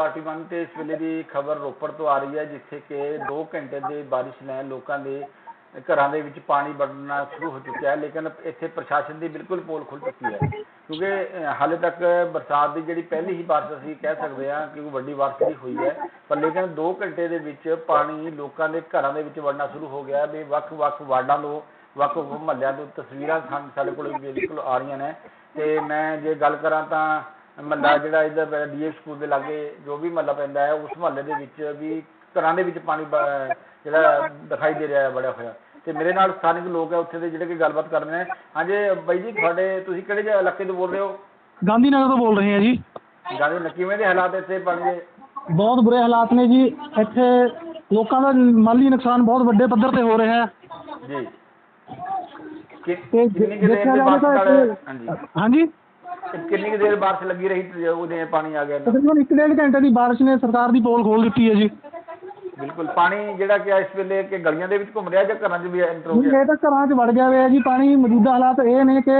Party one ਤੇ ਇਸ ਵੇਲੇ ਦੀ ਖਬਰ ਰੋਪੜ ਤੋਂ ਆ ਰਹੀ ਹੈ, ਜਿੱਥੇ ਕਿ 2 ਘੰਟੇ ਦੀ ਬਾਰਿਸ਼ ਨੇ ਲੋਕਾਂ ਦੇ ਘਰਾਂ ਦੇ ਵਿੱਚ ਪਾਣੀ ਵੜਨਾ ਸ਼ੁਰੂ ਹੋ ਚੁੱਕਿਆ ਹੈ, ਲੇਕਿਨ ਇੱਥੇ ਪ੍ਰਸ਼ਾਸਨ ਦੀ ਬਿਲਕੁਲ ਪੋਲ ਖੁੱਲ ਚੁੱਕੀ ਹੈ। ਕਿਉਂਕਿ ਹਾਲੇ ਤੱਕ ਬਰਸਾਤ ਦੀ ਜਿਹੜੀ ਪਹਿਲੀ ਹੀ ਬਾਰਿਸ਼ ਅਸੀਂ ਕਹਿ ਸਕਦੇ ਹਾਂ ਕਿ ਵੱਡੀ ਬਾਰਿਸ਼ ਵੀ ਹੋਈ ਹੈ, ਪਰ ਲੇਕਿਨ 2 ਘੰਟੇ ਦੇ ਵਿੱਚ ਪਾਣੀ ਲੋਕਾਂ ਦੇ ਘਰਾਂ ਦੇ ਵਿੱਚ ਵੜਨਾ ਸ਼ੁਰੂ ਹੋ ਗਿਆ ਵੀ ਵੱਖ-ਵੱਖ ਵਾਰਡਾਂ ਤੋਂ, ਵੱਖ-ਵੱਖ ਮਹੱਲਿਆਂ ਤੋਂ ਤਸਵੀਰਾਂ ਸਾਨੂੰ ਸਾਡੇ ਕੋਲ ਬਿਲਕੁਲ ਆ ਰਹੀਆਂ ਨੇ। ਤੇ ਮੈਂ ਜੇ ਗੱਲ ਕਰਾਂ ਤਾਂ ਮਹੱਲਾ ਜਿਹੜਾ ਇਧਰ ਡੀਏ ਸਕੂਲ ਦੇ ਲਾਗੇ ਜੋ ਵੀ ਮਹੱਲਾ ਪੈਂਦਾ ਹੈ ਉਸ ਮਹੱਲੇ ਦੇ ਵਿੱਚ ਵੀ ਘਰਾਂ ਦੇ ਵਿੱਚ ਪਾਣੀ ਬ- ਜਿਹੜਾ ਦਿਖਾਈ ਦੇ ਰਿਹਾ ਹੈ ਬੜਿਆ ਹੋਇਆ। ਤੇ ਮੇਰੇ ਨਾਲ ਸਥਾਨਕ ਲੋਕ ਹੈ ਉੱਥੇ ਦੇ ਜਿਹੜੇ ਕਿ ਗੱਲਬਾਤ ਕਰ ਰਹੇ ਨੇ। ਹਾਂਜੀ ਬਾਈ ਜੀ ਤੁਹਾਡੇ ਤੁਸੀਂ ਕਿਹੜੇ ਜਿਹੇ ਇਲਾਕੇ ਤੋਂ ਬੋਲ ਰਹੇ ਹੋ? ਗਾਂਧੀ ਨਗਰ ਤੋਂ ਬੋਲ ਰਹੇ ਹਾਂ ਜੀ। ਗਾਂਧੀ ਨਗਰ ਕਿਵੇਂ ਦੇ ਹਾਲਾਤ ਇੱਥੇ ਪਾਣੀ ਦੇ ਬਹੁਤ ਬੁਰੇ ਹਾਲਾਤ ਨੇ ਜੀ। ਇੱਥੇ ਲੋਕਾਂ ਦਾ ਮਾਲੀ ਨੁਕਸਾਨ ਬਹੁਤ ਵੱਡੇ ਪੱਧਰ ਤੇ ਹੋ ਰਿਹਾ ਹੈ। ਜੀ। ਕਿ- ਤੇ ਕਿੰਨੀ ਕੁ ਦੇਰ ਦੇਖਿਆ ਦੇ ਜਾਵੇ ਬਾਅਦ ਤਾਂ ਨਾਲ ਇੱਥੇ- ਹਾਂਜੀ। ਹਾਂਜੀ? ਕਿੰਨੀ ਕੁ ਦੇਰ ਬਾਰਿਸ਼ ਲੱਗੀ ਰਹੀ ਤੇ ਉਹਦੇ ਪਾਣੀ ਆ ਗਿਆ ਤਾਂ? ਤਕਰੀਬਨ ਇੱਕ ਡੇਢ ਘੰਟੇ ਦੀ ਬਾਰਿਸ਼ ਨੇ ਸਰਕਾਰ ਦੀ ਪੋਲ ਖੋਲ ਦਿੱਤੀ ਹੈ ਜੀ। ਬਿਲਕੁਲ ਪਾਣੀ ਜਿਹੜਾ ਕਿ ਇਸ ਵੇਲੇ ਕਿ ਗਲੀਆਂ ਦੇ ਵਿੱਚ ਘੁੰਮ ਰਿਹਾ ਜਾਂ ਘਰਾਂ 'ਚ ਵੀ ਐਂਟਰ ਹੋ ਗਿਆ? ਇਹ ਤਾਂ ਘਰਾਂ 'ਚ ਵੜ ਗਿਆ ਹੋਇਆ ਜੀ ਪਾਣੀ ਮੌਜੂਦਾ ਹਾਲਾਤ ਇਹ ਨੇ ਕਿ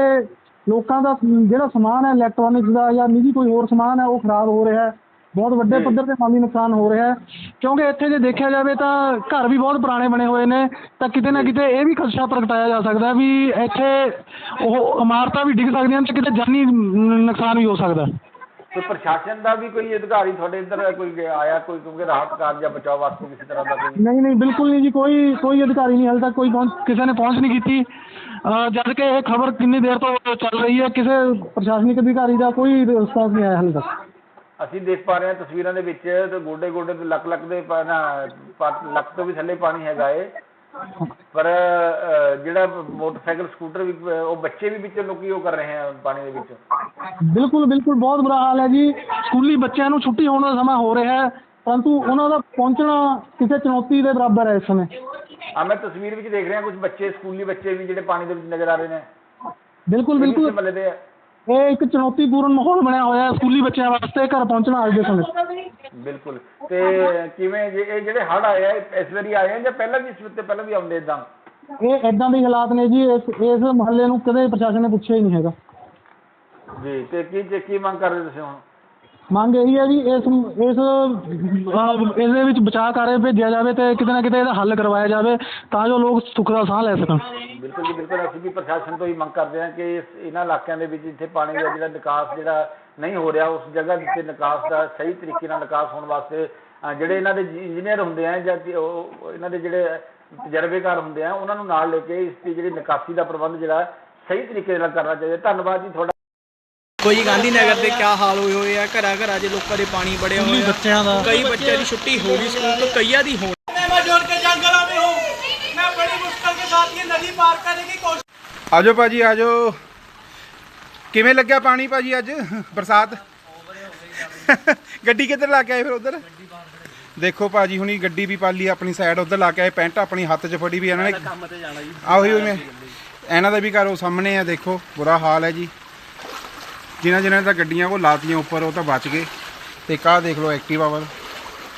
ਲੋਕਾਂ ਦਾ ਜਿਹੜਾ ਸਮਾਨ ਹੈ ਇਲੈਕਟ੍ਰੋਨਿਕਸ ਦਾ ਜਾਂ ਨਿੱਜੀ ਕੋਈ ਹੋਰ ਸਮਾਨ ਹੈ ਉਹ ਖਰਾਬ ਹੋ ਰਿਹਾ ਹੈ। ਬਹੁਤ ਵੱਡੇ। ਪੱਧਰ ਤੇ ਮਾਲੀ ਨੁਕਸਾਨ ਹੋ ਰਿਹਾ ਹੈ। ਕਿਉਂਕਿ ਇੱਥੇ ਜੇ ਦੇਖਿਆ ਜਾਵੇ ਤਾਂ ਘਰ ਵੀ ਬਹੁਤ ਪੁਰਾਣੇ ਬਣੇ ਹੋਏ ਨੇ ਤਾਂ ਕਿਤੇ ਨਾ ਕਿਤੇ ਇਹ ਵੀ ਖਦਸ਼ਾ ਪ੍ਰਗਟਾਇਆ ਜਾ ਸਕਦਾ ਵੀ ਇੱਥੇ ਉਹ ਇਮਾਰਤਾਂ ਵੀ ਡਿੱਗ ਸਕਦੀਆਂ ਤੇ ਕਿਤੇ ਜਾਨੀ ਨੁਕਸਾਨ ਵੀ ਹੋ ਸਕਦਾ ਕੋਈ ਪ੍ਰਸ਼ਾਸਨ ਦਾ ਵੀ ਕੋਈ ਅਧਿਕਾਰੀ ਤੁਹਾਡੇ ਇੱਧਰ ਕੋਈ ਆਇਆ ਕੋਈ ਕਿਉਂਕਿ ਰਾਹਤ ਕਾਰਜ ਜਾਂ ਬਚਾਅ ਵਾਸਤੇ ਕਿਸੇ ਤਰ੍ਹਾਂ ਦਾ ਕੋਈ? ਨਹੀਂ ਨਹੀਂ ਬਿਲਕੁਲ ਨਹੀਂ ਜੀ ਕੋਈ ਕੋਈ ਅਧਿਕਾਰੀ ਨਹੀਂ ਹਾਲੇ ਤੱਕ ਕੋਈ ਪਹੁੰਚ ਕਿਸੇ ਨੇ ਪਹੁੰਚ ਨਹੀਂ ਕੀਤੀ। ਜਦ ਕਿ ਇਹ ਖਬਰ ਕਿੰਨੀ ਦੇਰ ਤੋਂ ਚੱਲ ਰਹੀ ਹੈ ਕਿਸੇ ਪ੍ਰਸ਼ਾਸਨਿਕ ਅਧਿਕਾਰੀ ਦਾ ਕੋਈ ਰਿਸਪਾਂਸ ਨਹੀਂ ਆਇਆ ਹਾਲੇ ਤੱਕ। ਅਸੀਂ ਦੇਖ ਪਾ ਰਹੇ ਹਾਂ ਤਸਵੀਰਾਂ ਦੇ ਵਿੱਚ ਤੇ ਗੋਡੇ ਗੋਡੇ ਤੇ ਲੱਕ ਲੱਕ ਦੇ ਪਾ- ਨਾ, ਪਾ- ਲੱਕ ਤੋਂ ਵੀ ਥੱਲੇ ਪਾਣੀ ਹੈਗਾ ਏ। ਪਰ ਅਹ, ਜਿਹੜਾ ਮੋਟਰਸਾਈਕਲ ਸਕੂਟਰ ਵੀ ਅਹ, ਉਹ ਬੱਚੇ ਵੀ ਵਿੱਚ ਲੋਕੀ ਉਹ ਕਰ ਰਹੇ ਆ ਪਾਣੀ ਦੇ ਵਿੱਚ। ਬਿਲਕੁਲ ਬਿਲਕੁਲ ਬਹੁਤ ਬੁਰਾ ਹਾਲ ਹੈ ਜੀ। ਸਕੂਲੀ ਬੱਚਿਆਂ ਨੂੰ ਛੁੱਟੀ ਹੋਣ ਦਾ ਸਮਾਂ ਹੋ ਰਿਹਾ ਹੈ ਪਰੰਤੂ ਉਹਨਾਂ ਦਾ ਪਹੁੰਚਣਾ ਕਿਸੇ ਚੁਣੌਤੀ ਦੇ ਬਰਾਬਰ ਹੈ ਇਸ ਸਮੇਂ। ਆ ਮੈਂ ਤਸਵੀਰ ਵਿੱਚ ਦੇਖ ਰਿਹਾ ਕੁਝ ਬੱਚੇ ਸਕੂਲੀ ਬੱਚੇ ਵੀ ਜਿਹੜੇ ਪਾਣੀ ਦੇ ਵਿੱਚ ਨਜ਼ਰ ਆ ਰਹੇ ਨੇ। ਬਿਲਕੁਲ ਬਿਲਕੁਲ। ਮੱਲੇ ਦੇ ਆ। ਇਹ ਇੱਕ ਚੁਣੌਤੀਪੂਰਨ ਮਾਹੌਲ ਬਣਿਆ ਹੋਇਆ ਹੈ ਸਕੂਲੀ ਬੱਚਿਆਂ ਵਾਸਤੇ ਘਰ ਪਹੁੰਚਣਾ ਅੱਜ ਦੇ ਸਮੇਂ। ਬਿਲਕੁਲ। ਤੇ ਕਿਵੇਂ ਜੇ ਇਹ ਜਿਹੜੇ ਹੜ ਆਏ ਆ ਇਹ ਇਸ ਵਾਰੀ ਆਏ ਆ ਜਾਂ ਪਹਿਲਾਂ ਵੀ ਇਸ ਤੋਂ ਪਹਿਲਾਂ ਵੀ ਆਉਂਦੇ ਇਦਾਂ ਇਹ ਇਦਾਂ ਦੇ ਹਾਲਾਤ ਨੇ ਜੀ ਇਸ ਇਸ ਮਹੱਲੇ ਨੂੰ ਕਦੇ ਪ੍ਰਸ਼ਾਸਨ ਨੇ ਪੁੱਛਿਆ ਹੀ ਨਹੀਂ ਹੈਗਾ। ਜੀ ਤੇ ਕੀ ਕੀ ਮੰਗ ਕਰ ਰਹੇ ਤੁਸੀਂ ਹੁਣ? ਮੰਗ ਇਹੀ ਹੈ ਜੀ ਇਸ ਇਸ ਇਹਦੇ ਵਿੱਚ ਬਚਾਅ ਕਾਰਜ ਭੇਜਿਆ ਜਾਵੇ ਤੇ ਕਿਤੇ ਨਾ ਕਿਤੇ ਇਹਦਾ ਹੱਲ ਕਰਵਾਇਆ ਜਾਵੇ ਤਾਂ ਜੋ ਲੋਕ ਸੁੱਖ ਦਾ ਸਾਹ ਲੈ ਸਕਣ। ਬਿਲਕੁਲ ਜੀ ਬਿਲਕੁਲ। ਅਸੀਂ ਵੀ ਪ੍ਰਸ਼ਾਸਨ ਤੋਂ ਹੀ ਮੰਗ ਕਰਦੇ ਹਾਂ ਕਿ ਇਸ ਇਹਨਾਂ ਇਲਾਕਿਆਂ ਦੇ ਵਿੱਚ ਜਿੱਥੇ ਪਾਣੀ ਦਾ ਜਿਹੜਾ ਨਿਕਾਸ ਜਿਹੜਾ ਨਹੀਂ ਹੋ ਰਿਹਾ ਉਸ ਜਗ੍ਹਾ ਦੇ ਉੱਤੇ ਨਿਕਾਸ ਦਾ ਸਹੀ ਤਰੀਕੇ ਨਾਲ ਨਿਕਾਸ ਹੋਣ ਵਾਸਤੇ ਅਹ, ਜਿਹੜੇ ਇਹਨਾਂ ਦੇ ਇੰਜੀਨੀਅਰ ਹੁੰਦੇ ਆ ਜਾਂ ਕਿ ਉਹ ਉਹ ਇਹਨਾਂ ਦੇ ਜਿਹੜੇ ਤਜਰਬੇਕਾਰ ਹੁੰਦੇ ਆ ਉਹਨਾਂ ਨੂੰ ਨਾਲ ਲੈ ਕੇ ਇਸ ਦੀ ਜਿਹੜੀ ਨਿਕਾਸੀ ਦਾ ਪ੍ਰਬੰਧ ਜਿਹੜਾ ਸਹੀ ਤਰੀਕੇ ਨਾਲ ਕਰਨਾ ਚਾਹੀਦਾ। ਧੰਨਵਾਦ ਜੀ ਤੁਹਾਡਾ। ਕੋਈ ਗਾਂਧੀ ਨਗਰ ਦੇ ਕਿਆ ਹਾਲ ਹੋਏ ਹੋਏ ਆ ਘਰਾਂ ਘਰਾਂ 'ਚ ਲੋਕਾਂ ਦੇ ਪਾਣੀ ਬੜਿਆ ਹੋਇਆ। ਬੱਚਿਆਂ ਦਾ। ਕਈ ਬੱਚਿਆਂ ਦੀ ਛੁੱਟੀ ਹੋ ਗਈ ਸਕੂਲ ਤੋਂ ਕਈਆਂ ਦੀ ਹੋਣ ਮੈਂ ਜੋਰ ਕੇ ਜੰਗਲ ਆਵੇ ਹੂੰ। ਮੈਂ ਬੜੀ ਮੁਸ਼ਕਲ ਕੇ ਸਾਥ ਨਦੀ ਪਾਰ ਕਰਨੇ ਦੀ ਕੋਸ਼ਿਸ਼ ਆਜੋ ਭਾਜੀ ਆਜੋ। ਕਿਵੇਂ ਲੱਗਿਆ ਪਾਣੀ ਅੱਜ? ਬਰਸਾਤ? ਗੱਡੀ ਕਿੱਧਰ ਲਾ ਕੇ ਆਏ ਫਿਰ ਉਧਰ? ਦੇਖੋ ਭਾਜੀ ਹੁਣੀ ਗੱਡੀ ਵੀ ਪਾਲੀ ਆਪਣੀ ਸਾਈਡ ਉੱਧਰ ਲਾ ਕੇ ਆਏ ਪੈਂਟ ਆਪਣੀ ਹੱਥ 'ਚ ਫੜੀ ਵੀ ਇਹਨਾਂ ਨੇ। ਕੰਮ ਤੇ ਜਾਣਾ ਜੀ ਆਹੋ ਹੀ ਮੈਂ ਇਹਨਾਂ ਦਾ ਵੀ ਘਰ ਸਾਹਮਣੇ ਆ ਦੇਖੋ ਬੁਰਾ ਹਾਲ ਹੈ ਜੀ। ਜਿਨ੍ਹਾਂ ਜਿਨ੍ਹਾਂ ਦਾ ਗੱਡੀਆਂ ਉਹ ਲਾਤੀਆਂ ਉੱਪਰ, ਉਹ ਤਾਂ ਬਚ ਗਏ। ਤੇ ਕਾਹ ਦੇਖ ਲਓ ਐਕਟਿਵਾ ਵੱਲ।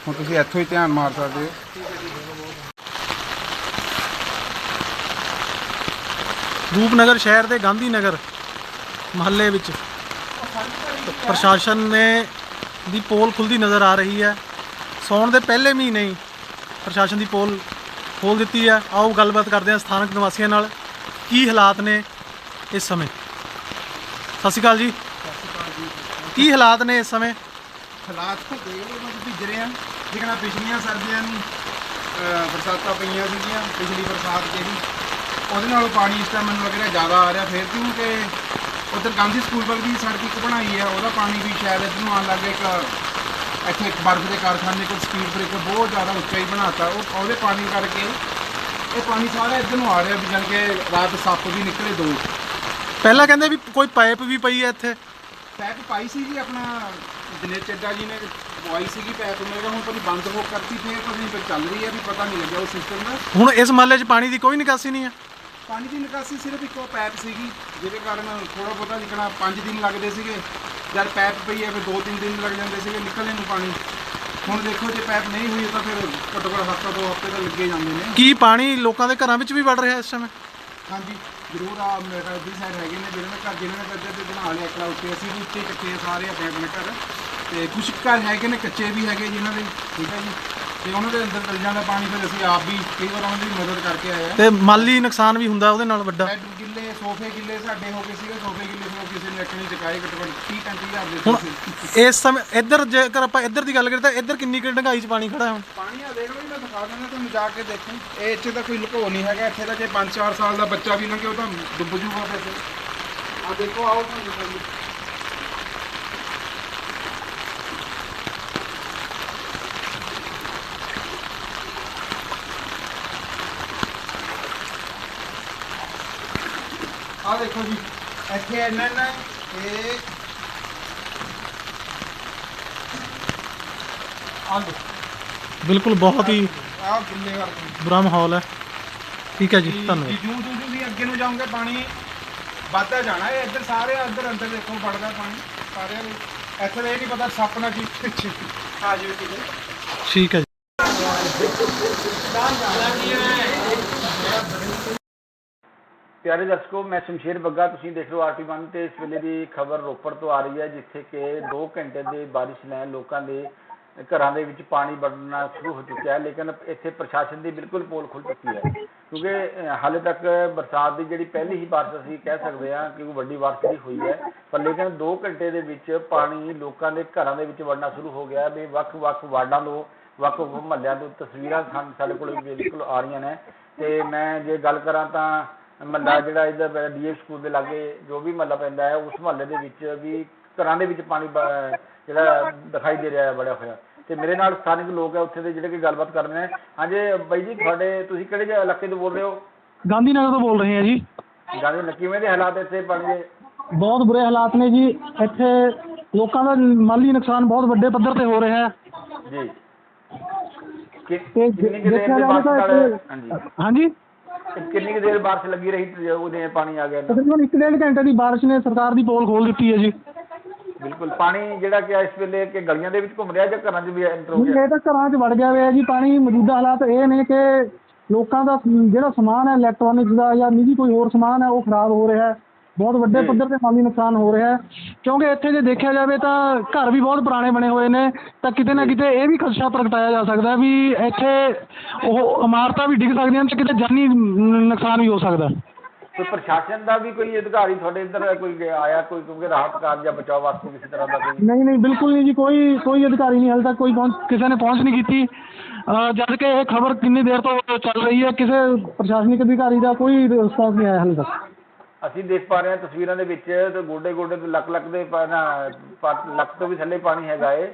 ਹੁਣ ਤੁਸੀਂ ਇੱਥੋਂ ਹੀ ਧਿਆਨ ਮਾਰ ਸਕਦੇ ਹੋ। ਰੂਪਨਗਰ ਸ਼ਹਿਰ ਦੇ ਗਾਂਧੀ ਨਗਰ ਮਹੱਲੇ ਵਿੱਚ ਪ੍ਰਸ਼ਾਸਨ ਨੇ ਦੀ ਪੋਲ ਖੁੱਲਦੀ ਨਜ਼ਰ ਆ ਰਹੀ ਹੈ। ਸੌਣ ਦੇ ਪਹਿਲੇ ਮਹੀਨੇ ਹੀ ਪ੍ਰਸ਼ਾਸਨ ਦੀ ਪੋਲ ਖੋਲ ਦਿੱਤੀ ਹੈ। ਆਓ ਗੱਲਬਾਤ ਕਰਦੇ ਹਾਂ ਸਥਾਨਕ ਨਿਵਾਸੀਆਂ ਨਾਲ। ਕੀ ਹਾਲਾਤ ਨੇ ਇਸ ਸਮੇਂ? ਸਤਿ ਸ਼੍ਰੀ ਅਕਾਲ ਜੀ। ਕੀ ਹਾਲਾਤ ਨੇ ਇਸ ਸਮੇਂ? ਹਾਲਾਤ ਤਾਂ ਦੇਖ ਲਓ ਮੈਂ ਭਿੱਜ ਰਿਹਾ ਜਿਕਣਾ ਪਿਛਲੀਆਂ ਸਰਦੀਆਂ ਨੂੰ ਅਹ, ਬਰਸਾਤਾਂ ਪਈਆਂ ਸੀਗੀਆਂ ਪਿਛਲੀ ਬਰਸਾਤ ਜਿਹੜੀ ਉਹਦੇ ਨਾਲੋਂ ਪਾਣੀ ਇਸ ਟਾਈਮ ਮੈਨੂੰ ਲੱਗ ਰਿਹਾ ਜ਼ਿਆਦਾ ਆ ਰਿਹਾ। ਫਿਰ ਕਿਉਂਕਿ ਉਧਰ ਗਾਂਧੀ ਸਕੂਲ ਵੱਲ ਵੀ ਸੜਕ ਇੱਕ ਬਣਾਈ ਹੈ ਉਹਦਾ ਪਾਣੀ ਵੀ ਸ਼ਾਇਦ ਇੱਧਰ ਨੂੰ ਆਉਣ ਲੱਗ ਗਿਆ ਇੱਕ ਇੱਥੇ ਇੱਕ ਬਰਫ਼ ਦੇ ਕਾਰਖਾਨੇ ਕੋਲ ਸਪੀਡ ਬ੍ਰੇਕਰ ਬਹੁਤ ਜ਼ਿਆਦਾ ਉੱਚਾ ਹੀ ਬਣਾਤਾ। ਉਹ ਉਹਦੇ ਪਾਣੀ ਕਰਕੇ ਇਹ ਪਾਣੀ ਸਾਰਾ ਇੱਧਰ ਨੂੰ ਆ ਰਿਹਾ ਵੀ ਜਾਣੀ ਕਿ ਰਾਤ ਸੱਪ ਵੀ ਨਿਕਲੇ ਦੋ। ਪਹਿਲਾਂ ਕਹਿੰਦੇ ਵੀ ਕੋਈ ਪਾਈਪ ਵੀ ਪਈ ਹੈ ਇੱਥੇ। ਪੈਪ ਪਾਈ ਸੀ ਜੀ ਆਪਣਾ ਦਿਨੇਸ਼ ਚੱਡਾ ਜੀ ਨੇ ਪਵਾਈ ਸੀਗੀ ਪੈਪ ਮੇਰੇ ਕੋਲ ਹੁਣ ਪਤਾ ਨਹੀਂ ਬੰਦ ਹੋ ਕਰਤੀ ਫੇਰ ਪਤਾ ਨਹੀਂ ਫਿਰ ਚੱਲ ਰਹੀ ਹੈ ਵੀ ਪਤਾ ਨਹੀਂ ਲੱਗਿਆ ਉਹ ਸਿਸਟਮ ਦਾ। ਹੁਣ ਇਸ ਮਹੱਲੇ 'ਚ ਪਾਣੀ ਦੀ ਕੋਈ ਨਿਕਾਸੀ ਨਹੀਂ ਹੈ? ਪਾਣੀ ਦੀ ਨਿਕਾਸੀ ਸਿਰਫ ਇੱਕੋ ਪੈਪ ਸੀਗੀ ਜਿਹਦੇ ਕਾਰਨ ਥੋੜਾ ਬਹੁਤਾ ਨਿਕਲਣਾ 5 ਦਿਨ ਲੱਗਦੇ ਸੀਗੇ। ਜਦ ਪੈਪ ਪਈ ਹੈ ਫਿਰ 2-3 ਦਿਨ ਲੱਗ ਜਾਂਦੇ ਸੀਗੇ ਨਿਕਲਣੇ ਨੂੰ ਪਾਣੀ। ਹੁਣ ਦੇਖੋ ਜੇ ਪੈਪ ਨਹੀਂ ਹੋਈ ਤਾਂ ਫਿਰ ਘੱਟੋ ਘੱਟ ਹਫ਼ਤਾ ਦੋ ਹਫ਼ਤੇ ਤਾਂ ਲੱਗੇ ਜਾਂਦੇ ਨੇ। ਕੀ ਪਾਣੀ ਲੋਕਾਂ ਦੇ ਘਰਾਂ ਵਿੱਚ ਵੀ ਵੜ ਰਿਹਾ ਇਸ ਸਮੇਂ? ਹਾਂਜੀ। ਜ਼ਰੂਰ ਆ ਮੇਰਾ ਦੀ ਸਾਈਡ ਹੈਗੇ ਨੇ ਜਿਹਨਾਂ ਨੇ ਘਰ ਜਿਹਨਾਂ ਨੇ ਕਰਦੇ ਤੇ ਬਣਾ ਲਿਆ ਇੱਕ ਉੱਤੇ ਅਸੀਂ ਵੀ ਉੱਤੇ ਇਕੱਠੇ ਆ ਸਾਰੇ ਆਪਣੇ ਆਪਣੇ ਘਰ। ਤੇ ਕੁਝ ਘਰ ਹੈਗੇ ਨੇ ਕੱਚੇ ਵੀ ਹੈਗੇ ਜਿਨ੍ਹਾਂ ਦੇ ਠੀਕ ਹੈ ਜੀ? ਤੇ ਉਹਨਾਂ ਦੇ ਅੰਦਰ ਚਲ ਜਾਂਦਾ ਪਾਣੀ ਫਿਰ ਅਸੀਂ ਆਪ ਵੀ ਕਈ ਵਾਰ ਉਹਨਾਂ ਦੀ ਮਦਦ ਕਰਕੇ ਆਏ ਆ। ਤੇ ਮਾਲੀ ਨੁਕਸਾਨ ਵੀ ਹੁੰਦਾ ਉਹਦੇ ਨਾਲ ਵੱਡਾ? ਗਿੱਲੇ ਸੋਫੇ ਗਿੱਲੇ ਸਾਡੇ ਹੋ ਗਏ ਸੀਗੇ ਸੋਫੇ ਗਿੱਲੇ ਸੀ ਉਹ ਕਿਸੇ ਨੇ ਇੱਕ ਨਹੀਂ ਚੁਕਾਏ ਘੱਟੋ ਘੱਟ 30 35 ਹਜ਼ਾਰ ਦੇ ਹੁਣ ਸੀ ਇਸ ਸਮੇਂ ਇੱਧਰ ਜੇਕਰ ਆਪਾਂ ਇੱਧਰ ਦੀ ਗੱਲ ਕਰੀਏ ਤਾਂ ਇੱਧਰ ਕਿੰਨੀ ਕਿ ਡੰਗਾਈ 'ਚ ਪਾਣੀ ਖੜਾ ਹੈ ਹੁਣ? ਪਾਣੀ ਆ ਦੇਖ ਲਓ ਜੀ ਮੈਂ ਦਿਖਾ ਦਿੰਦਾ ਤੁਹਾਨੂੰ ਜਾ ਕੇ ਦੇਖੋ। ਇਹ ਇੱਥੇ ਤਾਂ ਕੋਈ ਲੁਕੋ ਨਹੀਂ ਹੈਗਾ ਇੱਥੇ ਤਾਂ ਜੇ 5-4 ਸਾਲ ਦਾ ਬੱਚਾ ਵੀ ਲੰਘੇ ਉਹ ਤਾਂ ਡੁੱਬ ਜੂਗਾ ਫਿਰ। ਆ ਦੇਖੋ ਆਓ ਤੁਹਾਨੂੰ ਦਿਖਾਈਏ ਆ ਦੇਖੋ ਜੀ ਇੱਥੇ ਇੰਨਾ ਇੰਨਾ ਇਹ ਆ ਲਓ ਬਿਲਕੁਲ ਬਹੁਤ ਹੀ ਆ ਗਿੱਲੇ ਕਰਕੇ ਬੁਰਾ ਮਾਹੌਲ ਹੈ। ਠੀਕ ਹੈ ਜੀ ਧੰਨਵਾਦ। ਜੀ ਜੂ ਜੂ ਤੁਸੀਂ ਅੱਗੇ ਨੂੰ ਜਾਓਗੇ ਪਾਣੀ ਵੱਧਦਾ ਜਾਣਾ ਇਹ ਇੱਧਰ ਸਾਰੇ ਅੰਦਰ ਅੰਦਰ ਦੇਖੋ ਵੜਦਾ ਪਾਣੀ। ਸਾਰਿਆਂ ਨੂੰ ਇੱਥੇ ਇਹ ਨਹੀਂ ਪਤਾ ਸੱਪ ਨਾ ਕੀ ਆ ਜਾਵੇ ਕਿਤੇ ਠੀਕ ਹੈ ਜੀ। ਪਿਆਰੇ ਦਰਸ਼ਕੋ, ਮੈਂ ਸ਼ਮਸ਼ੇਰ ਬੱਗਾ, ਤੁਸੀਂ ਦੇਖ ਰਹੇ ਹੋ ਆਰਟੀ1 ਤੇ ਇਸ ਵੇਲੇ ਦੀ ਖਬਰ ਰੋਪੜ ਤੋਂ ਆ ਰਹੀ ਹੈ, ਜਿੱਥੇ ਕਿ 2 ਘੰਟੇ ਦੇ ਬਾਰਿਸ਼ ਨੇ ਲੋਕਾਂ ਦੇ ਘਰਾਂ ਦੇ ਵਿੱਚ ਪਾਣੀ ਵੜਨਾ ਸ਼ੁਰੂ ਹੋ ਚੁੱਕਿਆ ਹੈ, ਲੇਕਿਨ ਇੱਥੇ ਪ੍ਰਸ਼ਾਸਨ ਦੀ ਬਿਲਕੁਲ ਪੋਲ ਖੁੱਲ ਚੁੱਕੀ ਹੈ। ਕਿਉਂਕਿ ਹਾਲੇ ਤੱਕ ਬਰਸਾਤ ਦੀ ਜਿਹੜੀ ਪਹਿਲੀ ਹੀ ਬਾਰਿਸ਼ ਅਸੀਂ ਕਹਿ ਸਕਦੇ ਹਾਂ ਕਿ ਵੱਡੀ ਬਾਰਿਸ਼ ਵੀ ਹੋਈ ਹੈ, ਪਰ ਲੇਕਿਨ 2 ਘੰਟੇ ਦੇ ਵਿੱਚ ਪਾਣੀ ਲੋਕਾਂ ਦੇ ਘਰਾਂ ਦੇ ਵਿੱਚ ਵੜਨਾ ਸ਼ੁਰੂ ਹੋ ਗਿਆ ਵੀ ਵੱਖ-ਵੱਖ ਵਾਰਡਾਂ ਤੋਂ, ਵੱਖ-ਵੱਖ ਮਹੱਲਿਆਂ ਤੋਂ ਤਸਵੀਰਾਂ ਸਾਨੂੰ- ਸਾਡੇ ਕੋਲ ਬਿਲਕੁਲ ਆ ਰਹੀਆਂ ਨੇ। ਤੇ ਮੈਂ ਜੇ ਗੱਲ ਕਰਾਂ ਤਾਂ ਮਹੱਲਾ ਜਿਹੜਾ ਇਧਰ ਡੀਏ ਸਕੂਲ ਦੇ ਲਾਗੇ ਜੋ ਵੀ ਮਹੱਲਾ ਪੈਂਦਾ ਹੈ ਉਸ ਮਹੱਲੇ ਦੇ ਵਿੱਚ ਵੀ ਘਰਾਂ ਦੇ ਵਿੱਚ ਪਾਣੀ ਬ- ਜਿਹੜਾ ਦਿਖਾਈ ਦੇ ਰਿਹਾ ਹੈ ਬੜਿਆ ਹੋਇਆ। ਤੇ ਮੇਰੇ ਨਾਲ ਸਥਾਨਕ ਲੋਕ ਹੈ ਉੱਥੇ ਦੇ ਜਿਹੜੇ ਕਿ ਗੱਲਬਾਤ ਕਰ ਰਹੇ ਨੇ। ਹਾਂਜੀ ਬਾਈ ਜੀ ਤੁਹਾਡੇ ਤੁਸੀਂ ਕਿਹੜੇ ਜਿਹੇ ਇਲਾਕੇ ਤੋਂ ਬੋਲ ਰਹੇ ਹੋ? ਗਾਂਧੀ ਨਗਰ ਤੋਂ ਬੋਲ ਰਹੇ ਹਾਂ ਜੀ। ਗਾਂਧੀ ਕਿਵੇਂ ਦੇ ਹਾਲਾਤ ਇੱਥੇ ਪਾਣੀ ਦੇ ਬਹੁਤ ਬੁਰੇ ਹਾਲਾਤ ਨੇ ਜੀ। ਇੱਥੇ ਲੋਕਾਂ ਦਾ ਮਾਲੀ ਨੁਕਸਾਨ ਬਹੁਤ ਵੱਡੇ ਪੱਧਰ ਤੇ ਹੋ ਰਿਹਾ ਹੈ। ਜੀ। ਕਿ- ਤੇ ਕਿੰਨੀ ਕੁ ਦੇਰ ਦੇਖਿਆ ਦੇ ਜਾਵੇ ਬਾਅਦ ਤਾਂ ਨਾਲ ਇੱਥੇ- ਹਾਂਜੀ। ਹਾਂਜੀ। ਕਿੰਨੀ ਕੁ ਦੇਰ ਬਾਰਿਸ਼ ਲੱਗੀ ਰਹੀ ਤੇ ਉਹਦੇ ਪਾਣੀ ਆ ਗਿਆ ਇੰਨਾ? ਤਕਰੀਬਨ 1 ਡੇਢ ਘੰਟੇ ਦੀ ਬਾਰਿਸ਼ ਨੇ ਸਰਕਾਰ ਦੀ ਪੋਲ ਖੋਲ ਦਿੱਤੀ ਹੈ ਜੀ। ਬਿਲਕੁਲ ਪਾਣੀ ਜਿਹੜਾ ਕਿ ਇਸ ਵੇਲੇ ਕਿ ਗਲੀਆਂ ਦੇ ਵਿੱਚ ਘੁੰਮ ਰਿਹਾ ਜਾਂ ਘਰਾਂ 'ਚ ਵੀ ਐਂਟਰ ਹੋ ਗਿਆ? ਇਹ ਤਾਂ ਘਰਾਂ 'ਚ ਵੜ ਗਿਆ ਹੋਇਆ ਜੀ ਪਾਣੀ ਮੌਜੂਦਾ ਹਾਲਾਤ ਇਹ ਨੇ ਕਿ ਲੋਕਾਂ ਦਾ ਜਿਹੜਾ ਸਮਾਨ ਹੈ ਇਲੈਕਟ੍ਰੋਨਿਕਸ ਦਾ ਜਾਂ ਨਿੱਜੀ ਕੋਈ ਹੋਰ ਸਮਾਨ ਹੈ ਉਹ ਖਰਾਬ ਹੋ ਰਿਹਾ ਹੈ। ਬਹੁਤ ਵੱਡੇ। ਪੱਧਰ ਤੇ ਮਾਲੀ ਨੁਕਸਾਨ ਹੋ ਰਿਹਾ ਹੈ। ਕਿਉਂਕਿ ਇੱਥੇ ਜੇ ਦੇਖਿਆ ਜਾਵੇ ਤਾਂ ਘਰ ਵੀ ਬਹੁਤ ਪੁਰਾਣੇ ਬਣੇ ਹੋਏ ਨੇ ਤਾਂ ਕਿਤੇ ਨਾ ਕਿਤੇ ਇਹ ਵੀ ਖਦਸ਼ਾ ਪ੍ਰਗਟਾਇਆ ਜਾ ਸਕਦਾ ਵੀ ਇੱਥੇ ਉਹ ਇਮਾਰਤਾਂ ਵੀ ਡਿੱਗ ਸਕਦੀਆਂ ਤੇ ਕਿਤੇ ਜਾਨੀ ਨੁਕਸਾਨ ਵੀ ਹੋ ਸਕਦਾ ਕੋਈ ਪ੍ਰਸ਼ਾਸਨ ਦਾ ਵੀ ਕੋਈ ਅਧਿਕਾਰੀ ਤੁਹਾਡੇ ਇੱਧਰ ਕੋਈ ਆਇਆ ਕੋਈ ਕਿਉਂਕਿ ਰਾਹਤ ਕਾਰਜ ਜਾਂ ਬਚਾਅ ਵਾਸਤੇ ਕਿਸੇ ਤਰ੍ਹਾਂ ਦਾ ਕੋਈ? ਨਹੀਂ ਨਹੀਂ ਬਿਲਕੁਲ ਨਹੀਂ ਜੀ ਕੋਈ ਕੋਈ ਅਧਿਕਾਰੀ ਨਹੀਂ ਹਾਲੇ ਤੱਕ ਕੋਈ ਪਹੁੰਚ ਕਿਸੇ ਨੇ ਪਹੁੰਚ ਨਹੀਂ ਕੀਤੀ। ਜਦ ਕਿ ਇਹ ਖਬਰ ਕਿੰਨੀ ਦੇਰ ਤੋਂ ਚੱਲ ਰਹੀ ਹੈ ਕਿਸੇ ਪ੍ਰਸ਼ਾਸਨਿਕ ਅਧਿਕਾਰੀ ਦਾ ਕੋਈ ਰਿਸਪਾਂਸ ਨਹੀਂ ਆਇਆ ਹਾਲੇ ਤੱਕ। ਅਸੀਂ ਦੇਖ ਪਾ ਰਹੇ ਹਾਂ ਤਸਵੀਰਾਂ ਦੇ ਵਿੱਚ ਤੇ ਗੋਡੇ ਗੋਡੇ ਤੇ ਲੱਕ ਲੱਕ ਦੇ ਪਾ- ਨਾ, ਪਾ- ਲੱਕ ਤੋਂ ਵੀ ਥੱਲੇ ਪਾਣੀ ਹੈਗਾ ਏ।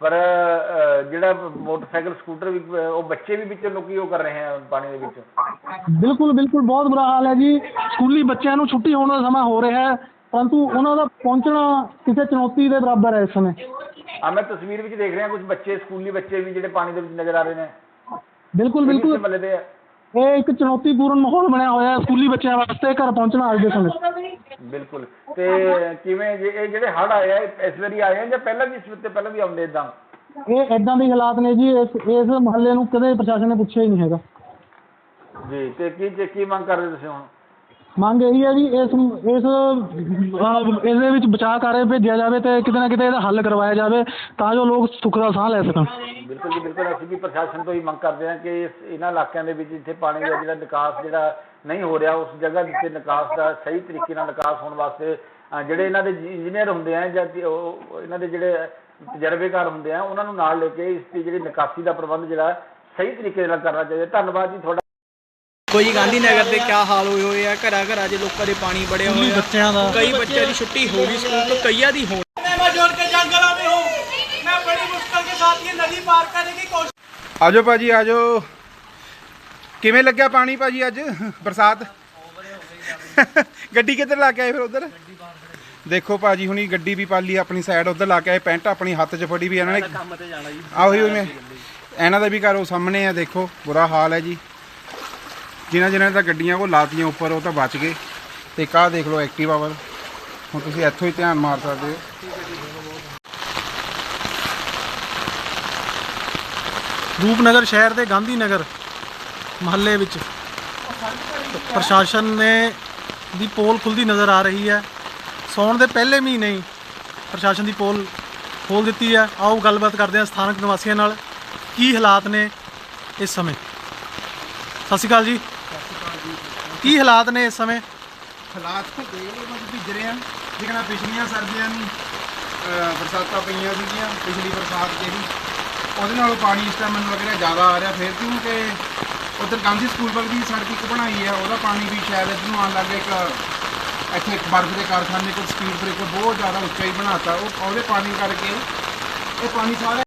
ਪਰ ਅਹ, ਜਿਹੜਾ ਮੋਟਰਸਾਈਕਲ ਸਕੂਟਰ ਵੀ ਅਹ, ਉਹ ਬੱਚੇ ਵੀ ਵਿੱਚ ਲੋਕੀ ਉਹ ਕਰ ਰਹੇ ਹਨ ਪਾਣੀ ਦੇ ਵਿੱਚ। ਬਿਲਕੁਲ ਬਿਲਕੁਲ ਬਹੁਤ ਬੁਰਾ ਹਾਲ ਹੈ ਜੀ। ਸਕੂਲੀ ਬੱਚਿਆਂ ਨੂੰ ਛੁੱਟੀ ਹੋਣ ਦਾ ਸਮਾਂ ਹੋ ਰਿਹਾ ਹੈ ਪਰੰਤੂ ਉਹਨਾਂ ਦਾ ਪਹੁੰਚਣਾ ਕਿਸੇ ਚੁਣੌਤੀ ਦੇ ਬਰਾਬਰ ਹੈ ਇਸ ਸਮੇਂ। ਆ ਮੈਂ ਤਸਵੀਰ ਵਿੱਚ ਦੇਖ ਰਿਹਾ ਕੁਝ ਬੱਚੇ ਸਕੂਲੀ ਬੱਚੇ ਵੀ ਜਿਹੜੇ ਪਾਣੀ ਦੇ ਵਿੱਚ ਨਜ਼ਰ ਆ ਰਹੇ ਨੇ। ਬਿਲਕੁਲ ਬਿਲਕੁਲ। ਮਹੱਲੇ ਦੇ ਆ। ਇਹ ਇੱਕ ਚੁਣੌਤੀਪੂਰਨ ਮਾਹੌਲ ਬਣਿਆ ਹੋਇਆ ਹੈ ਸਕੂਲੀ ਬੱਚਿਆਂ ਵਾਸਤੇ ਘਰ ਪਹੁੰਚਣਾ ਅੱਜ ਦੇ ਸਮੇਂ ਬਿਲਕੁਲ। ਤੇ ਕਿਵੇਂ ਜੇ ਇਹ ਜਿਹੜੇ ਹੜ ਆਏ ਆ ਇਹ ਇਸ ਵਾਰੀ ਆਏ ਆ ਜਾਂ ਪਹਿਲਾਂ ਵੀ ਇਸ ਤੋਂ ਪਹਿਲਾਂ ਵੀ ਆਉਂਦੇ ਇਦਾਂ ਇਹ ਇਦਾਂ ਦੇ ਹਾਲਾਤ ਨੇ ਜੀ ਇਸ ਇਸ ਮਹੱਲੇ ਨੂੰ ਕਦੇ ਪ੍ਰਸ਼ਾਸਨ ਨੇ ਪੁੱਛਿਆ ਹੀ ਨਹੀਂ ਹੈਗਾ। ਜੀ ਤੇ ਕੀ ਕੀ ਮੰਗ ਕਰ ਰਹੇ ਤੁਸੀਂ ਹੁਣ? ਮੰਗ ਇਹੀ ਹੈ ਜੀ ਇਸ ਇਸ ਇਹਦੇ ਵਿੱਚ ਬਚਾਅ ਕਾਰਜ ਭੇਜਿਆ ਜਾਵੇ ਤੇ ਕਿਤੇ ਨਾ ਕਿਤੇ ਇਹਦਾ ਹੱਲ ਕਰਵਾਇਆ ਜਾਵੇ ਤਾਂ ਜੋ ਲੋਕ ਸੁੱਖ ਦਾ ਸਾਹ ਲੈ ਸਕਣ। ਬਿਲਕੁਲ ਜੀ ਬਿਲਕੁਲ। ਅਸੀਂ ਵੀ ਪ੍ਰਸ਼ਾਸਨ ਤੋਂ ਹੀ ਮੰਗ ਕਰਦੇ ਹਾਂ ਕਿ ਇਸ ਇਹਨਾਂ ਇਲਾਕਿਆਂ ਦੇ ਵਿੱਚ ਜਿੱਥੇ ਪਾਣੀ ਦਾ ਜਿਹੜਾ ਨਿਕਾਸ ਜਿਹੜਾ ਨਹੀਂ ਹੋ ਰਿਹਾ ਉਸ ਜਗ੍ਹਾ ਜਿੱਥੇ ਨਿਕਾਸ ਦਾ ਸਹੀ ਤਰੀਕੇ ਨਾਲ ਨਿਕਾਸ ਹੋਣ ਵਾਸਤੇ ਅਹ, ਜਿਹੜੇ ਇਹਨਾਂ ਦੇ ਇੰਜੀਨੀਅਰ ਹੁੰਦੇ ਆ ਜਾਂ ਕਿ ਉਹ ਉਹ ਇਹਨਾਂ ਦੇ ਜਿਹੜੇ ਤਜਰਬੇਕਾਰ ਹੁੰਦੇ ਆ ਉਹਨਾਂ ਨੂੰ ਨਾਲ ਲੈ ਕੇ ਇਸ ਦੀ ਜਿਹੜੀ ਨਿਕਾਸੀ ਦਾ ਪ੍ਰਬੰਧ ਜਿਹੜਾ ਸਹੀ ਤਰੀਕੇ ਨਾਲ ਕਰਨਾ ਚਾਹੀਦਾ। ਧੰਨਵਾਦ ਜੀ ਤੁਹਾਡਾ। ਕੋਈ ਗਾਂਧੀ ਨਗਰ ਦੇ ਕਿਆ ਹਾਲ ਹੋਏ ਹੋਏ ਆ ਘਰਾਂ ਘਰਾਂ 'ਚ ਲੋਕਾਂ ਦੇ ਪਾਣੀ ਬੜਿਆ ਹੋਇਆ ਬੱਚਿਆਂ ਦਾ ਕਈ ਬੱਚਿਆਂ ਦੀ ਛੁੱਟੀ ਹੋ ਗਈ ਸਕੂਲ ਤੋਂ ਕਈਆਂ ਦੀ ਹੋ मैं जोड़ के जंगलों में हूँ मैं बड़ी मुश्किल के साथ ये नदी पार करने की कोशिश ਆਜੋ ਭਾਜੀ ਆਜੋ ਕਿਵੇਂ ਲੱਗਿਆ ਪਾਣੀ ਭਾਜੀ ਅੱਜ ਬਰਸਾਤ ਗੱਡੀ ਕਿੱਧਰ ਲਾ ਕੇ ਆਏ ਫਿਰ ਉਧਰ ਦੇਖੋ ਭਾਜੀ ਹੁਣੀ ਗੱਡੀ ਵੀ ਪਾਲੀ ਆਪਣੀ ਸਾਈਡ ਉਧਰ ਲਾ ਕੇ ਆਏ ਪੈਂਟ ਆਪਣੀ ਹੱਥ 'ਚ ਫੜੀ ਵੀ ਇਹਨਾਂ ਨੇ ਕੰਮ ਤੇ ਜਾਣਾ ਜੀ ਆਹੋ ਹੀ ਮੈਂ ਇਹਨਾਂ ਦਾ ਵੀ ਘਰ ਉਹ ਸਾਹਮਣੇ ਆ ਦੇਖੋ ਬੁਰਾ ਹਾਲ ਹੈ ਜੀ ਜਿਨ੍ਹਾਂ ਜਿਨ੍ਹਾਂ ਨੇ ਤਾਂ ਗੱਡੀਆਂ ਉਹ ਲਾਤੀਆਂ ਉੱਪਰ, ਉਹ ਤਾਂ ਬਚ ਗਏ। ਤੇ ਇੱਕ ਆਹ ਦੇਖ ਲਓ, ਐਕਟਿਵਾ ਵੱਲ। ਹੁਣ ਤੁਸੀਂ ਇੱਥੋਂ ਹੀ ਧਿਆਨ ਮਾਰ ਸਕਦੇ ਹੋ। ਰੂਪਨਗਰ ਸ਼ਹਿਰ ਦੇ ਗਾਂਧੀ ਨਗਰ ਮਹੱਲੇ ਵਿੱਚ ਪ੍ਰਸ਼ਾਸਨ ਨੇ ਦੀ ਪੋਲ ਖੁੱਲਦੀ ਨਜ਼ਰ ਆ ਰਹੀ ਹੈ। ਸੌਣ ਦੇ ਪਹਿਲੇ ਮਹੀਨੇ ਹੀ ਪ੍ਰਸ਼ਾਸਨ ਦੀ ਪੋਲ ਖੋਲ ਦਿੱਤੀ ਹੈ। ਆਓ ਗੱਲਬਾਤ ਕਰਦੇ ਹਾਂ ਸਥਾਨਕ ਨਿਵਾਸੀਆਂ ਨਾਲ। ਕੀ ਹਾਲਾਤ ਨੇ ਇਸ ਸਮੇਂ? ਸਤਿ ਸ਼੍ਰੀ ਅਕਾਲ ਜੀ। ਕੀ ਹਾਲਾਤ ਨੇ ਇਸ ਸਮੇਂ? ਹਾਲਾਤ ਤਾਂ ਦੇਖ ਲਓ ਮਤਲਬ ਭਿੱਜ ਰਹੇ। ਆ ਜਿਕਣਾ ਪਿਛਲੀਆਂ ਸਰਦੀਆਂ ਨੂੰ ਅਹ, ਬਰਸਾਤਾਂ ਪਈਆਂ ਸੀਗੀਆਂ, ਪਿਛਲੀ ਬਰਸਾਤ ਜਿਹੜੀ ਉਹਦੇ ਨਾਲੋਂ ਪਾਣੀ ਇਸ ਟਾਈਮ ਮੈਨੂੰ ਲੱਗ ਰਿਹਾ ਜ਼ਿਆਦਾ ਆ ਰਿਹਾ। ਫਿਰ ਕਿਉਂਕਿ ਉਧਰ ਗਾਂਧੀ ਸਕੂਲ ਵੱਲ ਦੀ ਸੜਕ ਇੱਕ ਬਣਾਈ ਹੈ ਉਹਦਾ ਪਾਣੀ ਵੀ ਸ਼ਾਇਦ ਇੱਧਰ ਨੂੰ ਆਉਣ ਲੱਗ ਗਿਆ। ਇੱਕ, ਇੱਥੇ ਇੱਕ ਬਰਫ਼ ਦੇ ਕਾਰਖਾਨੇ ਕੋਲ ਸਪੀਡ ਬ੍ਰੇਕਰ ਬਹੁਤ ਜ਼ਿਆਦਾ ਉੱਚਾ ਹੀ ਬਣਾਤਾ। ਉਹ, ਉਹਦੇ ਪਾਣੀ ਕਰਕੇ, ਇਹ ਪਾਣੀ ਸਾਰਾ